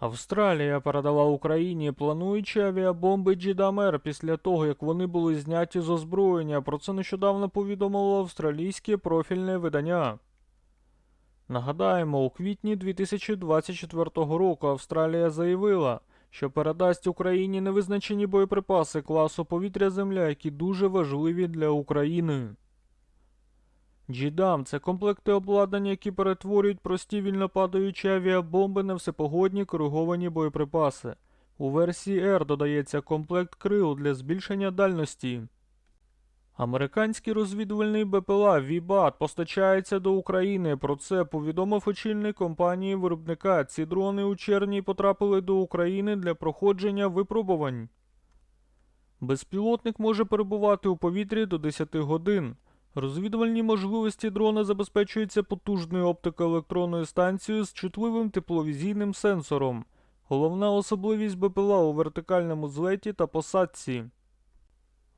Австралія передала Україні плануючі авіабомби Джідамер після того, як вони були зняті з озброєння. Про це нещодавно повідомило австралійське профільне видання. Нагадаємо, у квітні 2024 року Австралія заявила, що передасть Україні невизначені боєприпаси класу повітря-земля, які дуже важливі для України. Джідам це комплекти обладнання, які перетворюють прості вільнопадаючі авіабомби на всепогодні кориговані боєприпаси. У версії R додається комплект крил для збільшення дальності. Американський розвідувальний БПЛА Вібат постачається до України. Про це повідомив очільник компанії виробника. Ці дрони у червні потрапили до України для проходження випробувань. Безпілотник може перебувати у повітрі до 10 годин. Розвідувальні можливості дрона забезпечуються потужною оптикоелектронною станцією з чутливим тепловізійним сенсором. Головна особливість БПЛА у вертикальному злеті та посадці.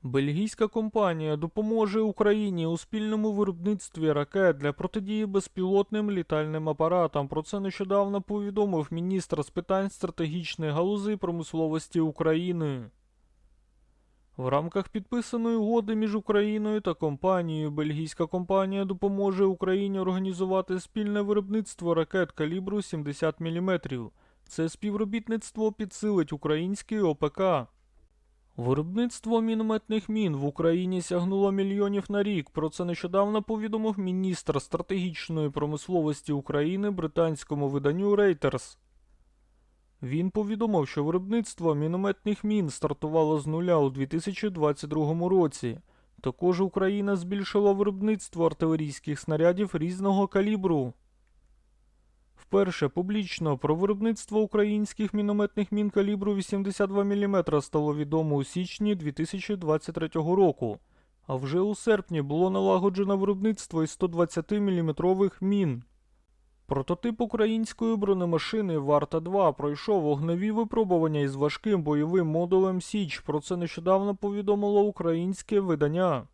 Бельгійська компанія допоможе Україні у спільному виробництві ракет для протидії безпілотним літальним апаратам. Про це нещодавно повідомив міністр з питань стратегічної галузі промисловості України. В рамках підписаної угоди між Україною та компанією бельгійська компанія допоможе Україні організувати спільне виробництво ракет калібру 70 мм. Це співробітництво підсилить український ОПК. Виробництво мінометних мін в Україні сягнуло мільйонів на рік. Про це нещодавно повідомив міністр стратегічної промисловості України британському виданню Reuters. Він повідомив, що виробництво мінометних мін стартувало з нуля у 2022 році. Також Україна збільшила виробництво артилерійських снарядів різного калібру. Вперше публічно про виробництво українських мінометних мін калібру 82 мм стало відомо у січні 2023 року, а вже у серпні було налагоджено виробництво із 120 мм мін. Прототип української бронемашини Варта 2 пройшов вогневі випробування із важким бойовим модулем Січ. Про це нещодавно повідомило українське видання.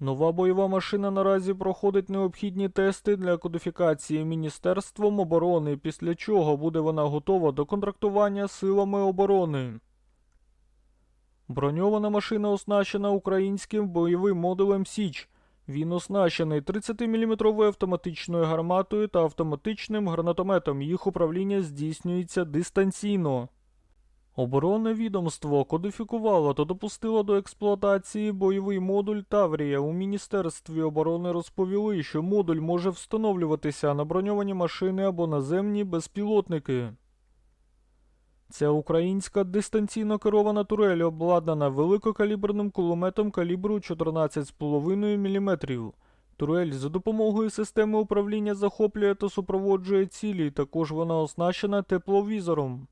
Нова бойова машина наразі проходить необхідні тести для кодифікації Міністерством оборони, після чого буде вона готова до контрактування силами оборони. Броньована машина оснащена українським бойовим модулем Січ. Він оснащений 30-мм автоматичною гарматою та автоматичним гранатометом. Їх управління здійснюється дистанційно. Оборонне відомство кодифікувало та допустило до експлуатації бойовий модуль Таврія. У Міністерстві оборони розповіли, що модуль може встановлюватися на броньовані машини або наземні безпілотники. Ця українська дистанційно керована турель обладнана великокаліберним кулеметом калібру 14,5 мм. Турель за допомогою системи управління захоплює та супроводжує цілі, також вона оснащена тепловізором.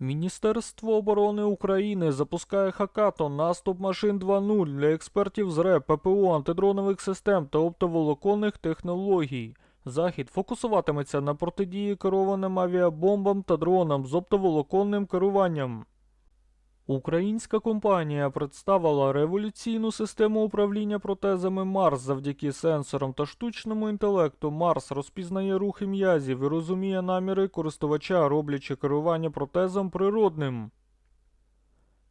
Міністерство оборони України запускає Хакатон наступ машин 2.0 для експертів з РЕП, ППО, антидронових систем та оптоволоконних технологій. Захід фокусуватиметься на протидії керованим авіабомбам та дронам з оптоволоконним керуванням. Українська компанія представила революційну систему управління протезами Марс завдяки сенсорам та штучному інтелекту. Марс розпізнає рухи м'язів і розуміє наміри користувача, роблячи керування протезом природним.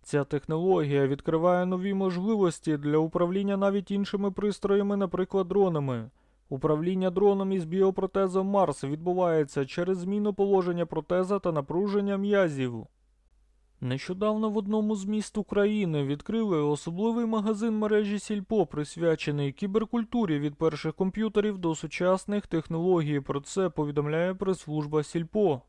Ця технологія відкриває нові можливості для управління навіть іншими пристроями, наприклад, дронами. Управління дроном із біопротезом Марс відбувається через зміну положення протеза та напруження м'язів. Нещодавно в одному з міст України відкрили особливий магазин мережі Сільпо, присвячений кіберкультурі від перших комп'ютерів до сучасних технологій. Про це повідомляє прес-служба Сільпо.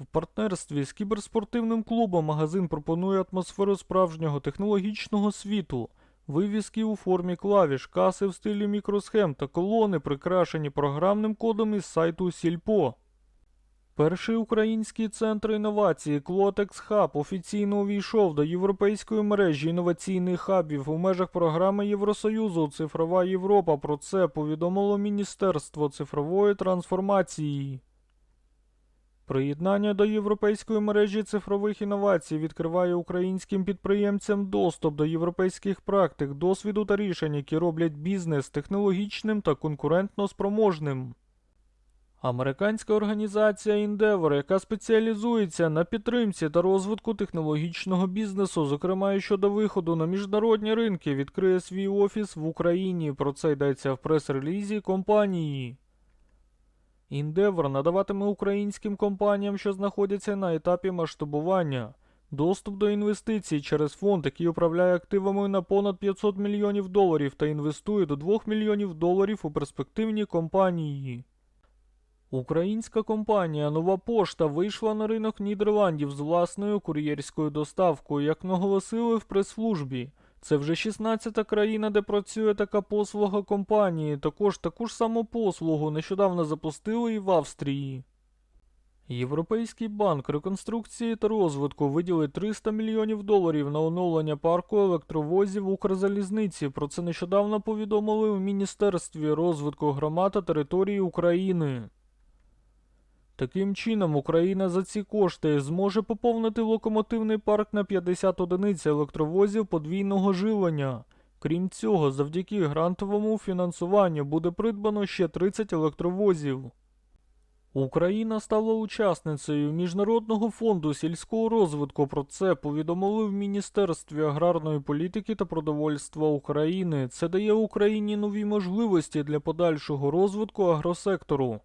В партнерстві з кіберспортивним клубом магазин пропонує атмосферу справжнього технологічного світу. Вивіски у формі клавіш, каси в стилі мікросхем та колони, прикрашені програмним кодом із сайту Сільпо. Перший український центр інновації Quotex Hub офіційно увійшов до європейської мережі інноваційних хабів у межах програми Євросоюзу Цифрова Європа. Про це повідомило Міністерство цифрової трансформації. Приєднання до європейської мережі цифрових інновацій відкриває українським підприємцям доступ до європейських практик, досвіду та рішень, які роблять бізнес технологічним та конкурентно спроможним. Американська організація Endeavor, яка спеціалізується на підтримці та розвитку технологічного бізнесу, зокрема і щодо виходу на міжнародні ринки, відкриє свій офіс в Україні. Про це йдеться в прес-релізі компанії. Endeavor надаватиме українським компаніям, що знаходяться на етапі масштабування, доступ до інвестицій через фонд, який управляє активами на понад 500 мільйонів доларів та інвестує до 2 мільйонів доларів у перспективні компанії. Українська компанія Нова Пошта вийшла на ринок Нідерландів з власною кур'єрською доставкою, як наголосили в прес-службі. Це вже 16-та країна, де працює така послуга компанії. Також таку ж саму послугу нещодавно запустили і в Австрії. Європейський банк реконструкції та розвитку виділить 300 мільйонів доларів на оновлення парку електровозів Укрзалізниці. Про це нещодавно повідомили в Міністерстві розвитку громад та території України. Таким чином, Україна за ці кошти зможе поповнити локомотивний парк на 50 одиниць електровозів подвійного живлення. Крім цього, завдяки грантовому фінансуванню буде придбано ще 30 електровозів. Україна стала учасницею Міжнародного фонду сільського розвитку. Про це повідомили в Міністерстві аграрної політики та продовольства України. Це дає Україні нові можливості для подальшого розвитку агросектору.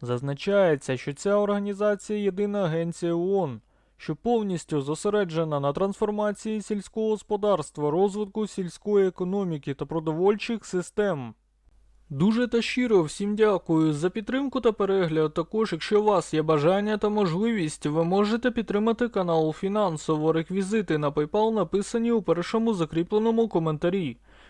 Зазначається, що ця організація єдина агенція ООН, що повністю зосереджена на трансформації сільського господарства, розвитку сільської економіки та продовольчих систем. Дуже та щиро всім дякую за підтримку та перегляд. Також, якщо у вас є бажання та можливість, ви можете підтримати канал фінансово. Реквізити на PayPal написані у першому закріпленому коментарі.